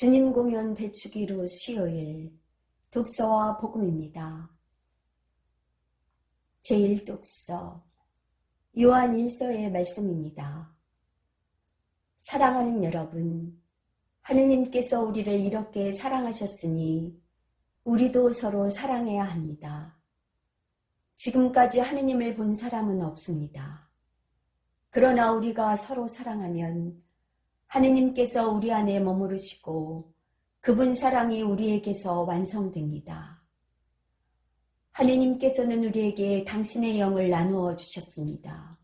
주님 공연 대축이루 수요일 독서와 복음입니다. 제1독서 요한 1서의 말씀입니다. 사랑하는 여러분, 하느님께서 우리를 이렇게 사랑하셨으니 우리도 서로 사랑해야 합니다. 지금까지 하느님을 본 사람은 없습니다. 그러나 우리가 서로 사랑하면 하느님께서 우리 안에 머무르시고 그분 사랑이 우리에게서 완성됩니다. 하느님께서는 우리에게 당신의 영을 나누어 주셨습니다.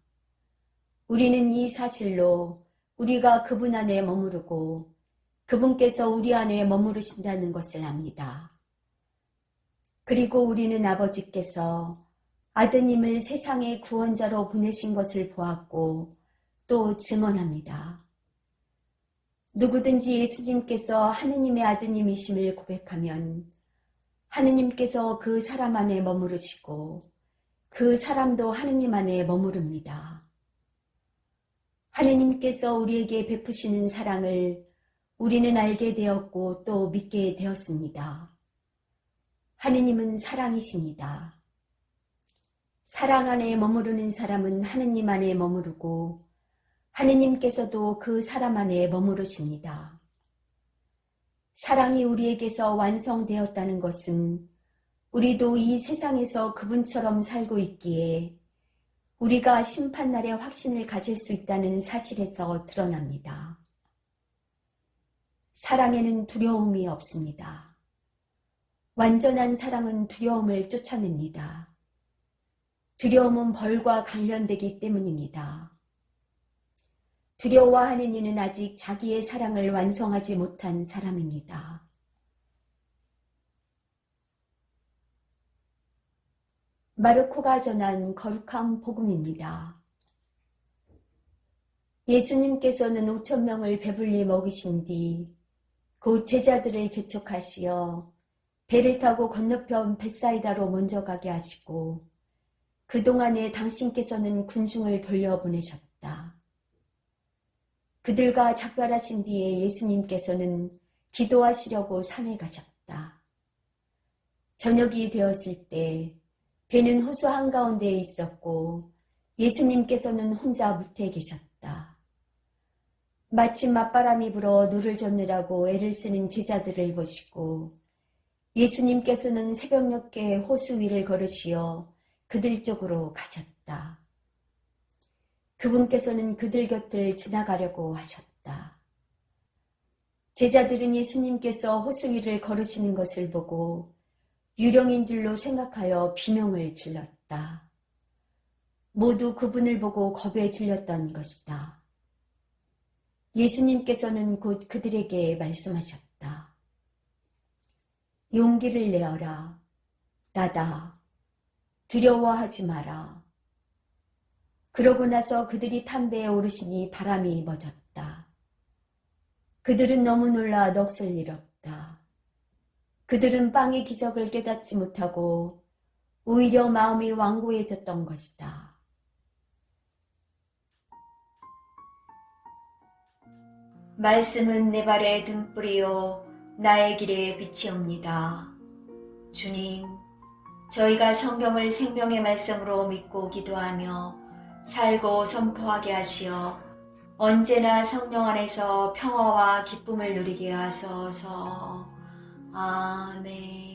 우리는 이 사실로 우리가 그분 안에 머무르고 그분께서 우리 안에 머무르신다는 것을 압니다. 그리고 우리는 아버지께서 아드님을 세상의 구원자로 보내신 것을 보았고 또 증언합니다. 누구든지 예수님께서 하느님의 아드님이심을 고백하면 하느님께서 그 사람 안에 머무르시고 그 사람도 하느님 안에 머무릅니다. 하느님께서 우리에게 베푸시는 사랑을 우리는 알게 되었고 또 믿게 되었습니다. 하느님은 사랑이십니다. 사랑 안에 머무르는 사람은 하느님 안에 머무르고 하느님께서도 그 사람 안에 머무르십니다. 사랑이 우리에게서 완성되었다는 것은 우리도 이 세상에서 그분처럼 살고 있기에 우리가 심판날의 확신을 가질 수 있다는 사실에서 드러납니다. 사랑에는 두려움이 없습니다. 완전한 사랑은 두려움을 쫓아냅니다. 두려움은 벌과 관련되기 때문입니다. 두려워하는 이는 아직 자기의 사랑을 완성하지 못한 사람입니다. 마르코가 전한 거룩한 복음입니다. 예수님께서는 5천 명을 배불리 먹이신 뒤 곧 제자들을 재촉하시어 배를 타고 건너편 벳사이다로 먼저 가게 하시고 그동안에 당신께서는 군중을 돌려보내셨다. 그들과 작별하신 뒤에 예수님께서는 기도하시려고 산에 가셨다. 저녁이 되었을 때 배는 호수 한가운데에 있었고 예수님께서는 혼자 무태에 계셨다. 마침 맞바람이 불어 노를 젓느라고 애를 쓰는 제자들을 보시고 예수님께서는 새벽녘에 호수 위를 걸으시어 그들 쪽으로 가셨다. 그분께서는 그들 곁을 지나가려고 하셨다. 제자들은 예수님께서 호수 위를 걸으시는 것을 보고 유령인 줄로 생각하여 비명을 질렀다. 모두 그분을 보고 겁에 질렸던 것이다. 예수님께서는 곧 그들에게 말씀하셨다. 용기를 내어라. 나다. 두려워하지 마라. 그러고 나서 그들이 탄 배에 오르시니 바람이 멎었다. 그들은 너무 놀라 넋을 잃었다. 그들은 빵의 기적을 깨닫지 못하고 오히려 마음이 완고해졌던 것이다. 말씀은 내 발의 등불이요 나의 길에 빛이옵니다. 주님, 저희가 성경을 생명의 말씀으로 믿고 기도하며 살고 선포하게 하시어 언제나 성령 안에서 평화와 기쁨을 누리게 하소서. 아멘.